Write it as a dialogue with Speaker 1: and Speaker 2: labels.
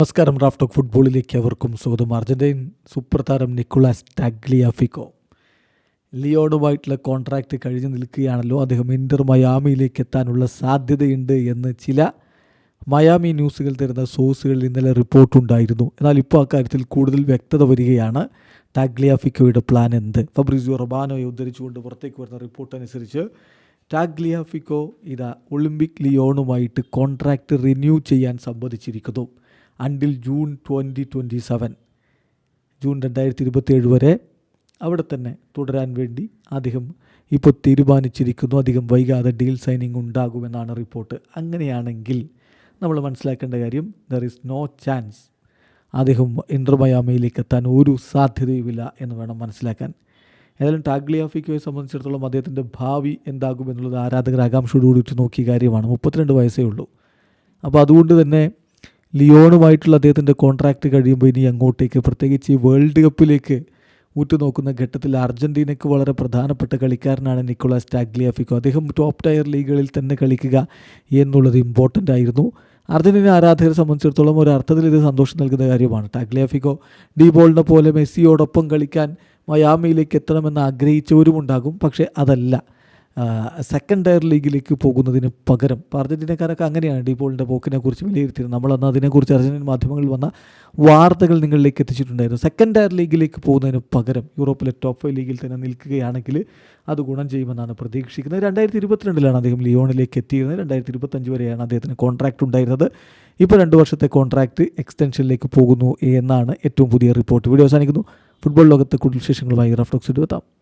Speaker 1: നമസ്കാരം raft of ഫുട്ബോളിലേക്ക് അവർക്കും സ്വാഗതം. അർജന്റീൻ സൂപ്പർ താരം നിക്കുളാസ് ടാഗ്ലിയാഫിക്കോ. ലിയോണുമായിട്ടുള്ള കോൺട്രാക്റ്റ് കഴിഞ്ഞ് നിൽക്കുകയാണല്ലോ. അദ്ദേഹം ഇന്റർ മയാമിയിലേക്ക് എത്താനുള്ള സാധ്യതയുണ്ട് എന്ന് ചില മയാമി ന്യൂസുകൾ തരുന്ന സോഴ്സുകളിൽ ഇന്നലെ റിപ്പോർട്ടുണ്ടായിരുന്നു എന്നാൽ ഇപ്പോൾ അക്കാര്യത്തിൽ കൂടുതൽ വ്യക്തത വരികയാണ് ടാഗ്ലിയാഫിക്കോയുടെ പ്ലാൻ എന്ത്. ഫബ്രിസിയോ റബാനോയെ ഉദ്ധരിച്ചുകൊണ്ട് പുറത്തേക്ക് വരുന്ന റിപ്പോർട്ട് അനുസരിച്ച് ടാഗ്ലിയാഫിക്കോ ഇതാ ഒളിമ്പിക് ലിയോണുമായിട്ട് കോൺട്രാക്റ്റ് റിന്യൂ ചെയ്യാൻ സമ്മതിച്ചിരിക്കുന്നു. Until June twenty twenty seven June രണ്ടായിരത്തി ഇരുപത്തിയേഴ് വരെ അവിടെ തന്നെ തുടരാൻ വേണ്ടി അദ്ദേഹം ഇപ്പോൾ തീരുമാനിച്ചിരിക്കുന്നു. അധികം വൈകാതെ ഡീൽ സൈനിങ് ഉണ്ടാകുമെന്നാണ് റിപ്പോർട്ട് അങ്ങനെയാണെങ്കിൽ നമ്മൾ മനസ്സിലാക്കേണ്ട കാര്യം ദർ ഈസ് നോ ചാൻസ് അദ്ദേഹം ഇന്റർ എത്താൻ ഒരു സാധ്യതയുമില്ല എന്ന് വേണം മനസ്സിലാക്കാൻ. ഏതായാലും ടാഗ്ലിയാഫിക്കോയെ സംബന്ധിച്ചിടത്തോളം അദ്ദേഹത്തിന്റെ ഭാവി എന്താകുമെന്നുള്ളത് ആരാധകർ ആകാംക്ഷയോടുകൂടി നോക്കിയ കാര്യമാണ്. മുപ്പത്തിരണ്ട് വയസ്സേ ഉള്ളൂ. അപ്പോൾ അതുകൊണ്ട് തന്നെ ലിയോണുമായിട്ടുള്ള അദ്ദേഹത്തിന്റെ കോൺട്രാക്റ്റ് കഴിയുമ്പോൾ ഇനി അങ്ങോട്ടേക്ക് പ്രത്യേകിച്ച് വേൾഡ് കപ്പിലേക്ക് ഉറ്റുനോക്കുന്ന ഘട്ടത്തിൽ അർജന്റീനയ്ക്ക് വളരെ പ്രധാനപ്പെട്ട കളിക്കാരനാണ് നിക്കോളാസ് ടാഗ്ലിയാഫിക്കോ. അദ്ദേഹം ടോപ്പ് ടയർ ലീഗുകളിൽ തന്നെ കളിക്കുക എന്നുള്ളത് ഇമ്പോർട്ടന്റ് ആയിരുന്നു. അർജന്റീന ആരാധകരെ സംബന്ധിച്ചിടത്തോളം ഒരു അർത്ഥത്തിൽ ഇത് സന്തോഷം നൽകുന്ന കാര്യമാണ്. ടാഗ്ലിയാഫിക്കോ ഡി ബോളിനെ പോലെ മെസ്സിയോടൊപ്പം കളിക്കാൻ മയാമിയിലേക്ക് എത്തണമെന്ന് ആഗ്രഹിച്ചവരുമുണ്ടാകും പക്ഷേ അതല്ല. സെക്കൻഡ് ടയർ ലീഗിലേക്ക് പോകുന്നതിന് പകരം ഇപ്പോൾ അർജന്റീനക്കാരൊക്കെ അങ്ങനെയാണ് ഡിപോളിന്റെ പോക്കിനെ കുറിച്ച് വിലയിരുത്തിയത്. നമ്മളന്ന് അതിനെക്കുറിച്ച് അർജന്റീൻ മാധ്യമങ്ങളിൽ വന്ന വാർത്തകൾ നിങ്ങളിലേക്ക് എത്തിച്ചിട്ടുണ്ടായിരുന്നു. സെക്കൻഡ് ടയർ ലീഗിലേക്ക് പോകുന്നതിന് പകരം യൂറോപ്പിലെ ടോപ്പ് ഫൈവ് ലീഗിൽ തന്നെ നിൽക്കുകയാണെങ്കിൽ അത് ഗുണം ചെയ്യുമെന്നാണ് പ്രതീക്ഷിക്കുന്നത്. രണ്ടായിരത്തി ഇരുപത്തിരണ്ടിലാണ് അദ്ദേഹം ലിയോണിലേക്ക് എത്തിയിരുന്നത്. രണ്ടായിരത്തി ഇരുപത്തഞ്ച് വരെയാണ് അദ്ദേഹത്തിന് കോൺട്രാക്റ്റ് ഉണ്ടായിരുന്നത്. ഇപ്പോൾ രണ്ട് വർഷത്തെ കോൺട്രാക്റ്റ് എക്സ്റ്റൻഷനിലേക്ക് പോകുന്നു എന്നാണ് ഏറ്റവും പുതിയ റിപ്പോർട്ട് വീഡിയോ അവസാനിക്കുന്നു. ഫുട്ബോൾ ലോകത്തെ കൂടുതൽ വിശേഷങ്ങളുമായി റഫ്ലോക്സ് എടുത്താം